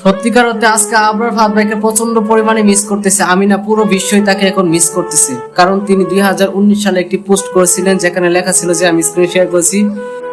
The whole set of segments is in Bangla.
সত্যিকার অর্থে আজকে আবরার ফাদ ভাইকে প্রচণ্ড পরিমাণে মিস করতেছে। আমি না পুরো বিশ্বই তাকে এখন মিস করতেছে। কারণ তিনি দুই সালে একটি পোস্ট করেছিলেন যেখানে লেখা ছিল যে, আমি স্ক্রিন শেয়ার করেছি।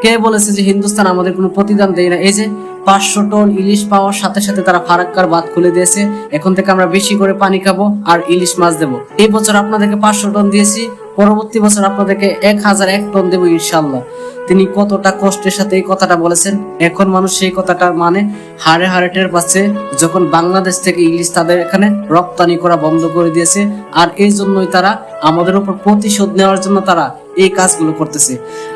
কে বলেছে যে, হিন্দুস্তান আমাদের কোনো প্রতিদান দেয় না। এই যে পাঁচশো টন ইলিশ পাওয়ার সাথে সাথে তারা ফারাক্কার বাদ খুলে দিয়েছে। এখন থেকে আমরা বেশি করে পানি খাব আর ইলিশ মাছ দেবো। এই বছর আপনাদেরকে পাঁচশো টন দিয়েছি। পরবর্তী বছর আপনাদেরকে এক হাজার এক টন দেবো ইনশাল্লাহ। তিনি কতটা কষ্টের সাথে এই কথাটা বলেছেন। এখন মানুষ সেই কথাটা মানে হাড়ে হারে টের পাচ্ছে, যখন বাংলাদেশ থেকে ইংলিশ তাদের এখানে রপ্তানি করা বন্ধ করে দিয়েছে। আর এই জন্যই তারা আমাদের উপর প্রতিশোধ নেওয়ার জন্য তারা এই কাজগুলো করতেছে।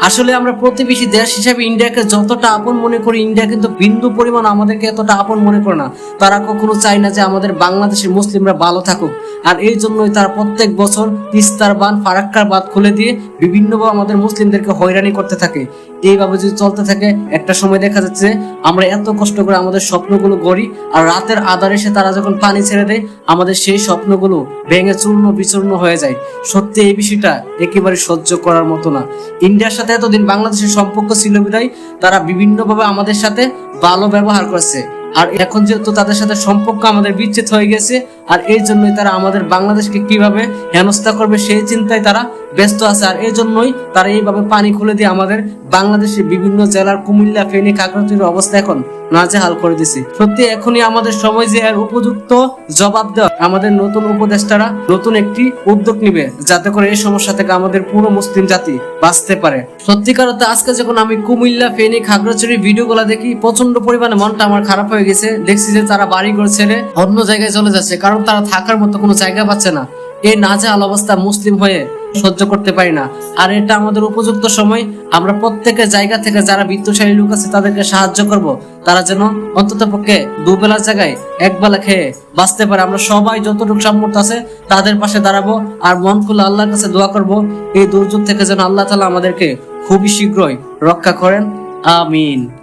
আসলে আমরা প্রতিবেশী দেশ হিসেবে ইন্ডিয়াকে যতটা আপন মনে করি, ইন্ডিয়া কিন্তু বিন্দু পরিমাণ আমাদেরকে এতটা আপন মনে করে না। তারা কখনো চায় না যে আমাদের বাংলাদেশের মুসলিমরা ভালো থাকুক। আর এই জন্যই তারা প্রত্যেক বছর তিস্তার বান ফারাক্কার বাঁধ খুলে দিয়ে বিভিন্নভাবে আমাদের মুসলিমদেরকে হয়রানি করতে থাকে। এইভাবে যদি চলতে থাকে, একটা সময় দেখা যাচ্ছে আমরা এত কষ্ট করে আমাদের স্বপ্নগুলো গড়ি আর রাতের আধার এসে তারা যখন পানি ছেড়ে দেয়, আমাদের সেই স্বপ্নগুলো ভেঙে চূর্ণ বিচূর্ণ হয়ে যায়। সত্যি এই বিষয়টা একেবারে সহ্য করার মতো না। ইন্ডিয়ার সাথে এতদিন বাংলাদেশের সম্পর্ক ছিল বিদায় তারা বিভিন্নভাবে আমাদের সাথে ভালো ব্যবহার করছে। আর এখন যেহেতু তাদের সাথে সম্পর্ক আমাদের বিচ্ছেদ হয়ে গেছে আর এই জন্যই তারা আমাদের বাংলাদেশকে কীভাবে হেনস্থা করবে সেই চিন্তায় তারা ব্যস্ত আছে। আর এই জন্যই তারা এইভাবে পানি খুলে দিয়ে আমাদের বাংলাদেশের বিভিন্ন জেলার কুমিল্লা, ফেনী কাকরাতুরের অবস্থা এখন নাজেহাল করে দিছে। সত্যি এখনই আমাদের সময় যে এর উপযুক্ত জবাব দেওয়া। আমাদের নতুন উপদেষ্টারা নতুন একটি উদ্যোগ নিবে যাতে করে এই সমস্যা থেকে আমাদের পুরো মুসলিম জাতি বাঁচতে পারে। সত্যিকার অর্থে আজকে যখন আমি কুমিল্লা, ফেনী, খাগড়াছড়ির ভিডিওগুলো দেখি প্রচণ্ড পরিমাণে মনটা আমার খারাপ হয়ে গেছে। দেখছি যে তারা বাড়ি ঘর ছেড়ে অন্য জায়গায় চলে যাচ্ছে। কারণ তারা থাকার মতো কোনো জায়গা পাচ্ছে না। এই নাজেহাল অবস্থা মুসলিম হয়ে সহ্য করতে পারি না। আর এটা আমাদের উপযুক্ত সময়। আমরা প্রত্যেকের জায়গা থেকে যারা বিত্তশালী লোক আছে, তাদেরকে সাহায্য করব। তারা যেন অন্তত পক্ষে দুবেলার জায়গায় একবেলা খেয়ে বাঁচতে পারে। আমরা সবাই যতটুকু সামর্থ্য আছে, তাদের পাশে দাঁড়াবো আর মন খুলে আল্লাহর কাছে দোয়া করব। এই দুর্যোগ থেকে যেন আল্লাহ তালা আমাদেরকে খুবই শীঘ্রই রক্ষা করেন। আমিন।